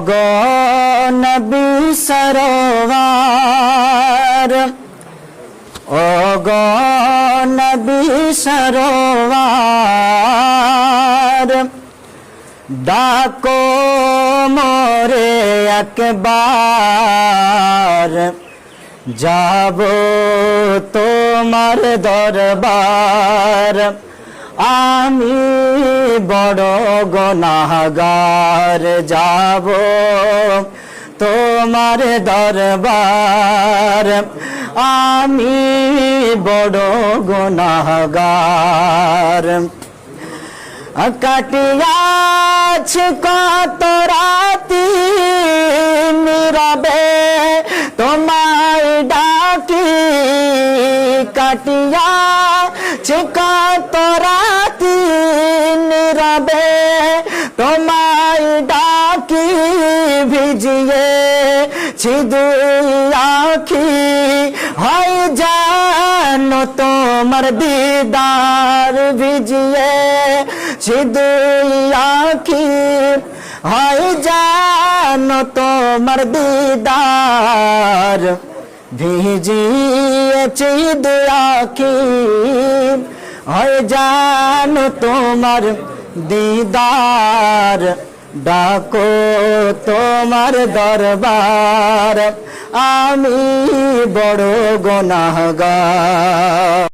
গো নবী সরোয়ার। ও গো নবী সরোয়ার। ডাকো মোরে একবার। যাব তোমার দরবার। আমি বড় গনাগার যাব। তোমার দরবার। আমি বড় গনাগার কাটিয়াছে কত রাতি নীরবে। তোমায় কাটিয়াছে কত রাতি নীরবে তোমায় ডাকি ভিজিয়ে ছিদুই আখি। হয় জানো তোমার দিদার ভিজিয়ে ছিদুই আখি। হয় জানো তোমার দিদার ভিজিয়েছি কি হয় জানো তোমার দিদার ডাকো তোমার দরবার। আমি বড় গনাহগার।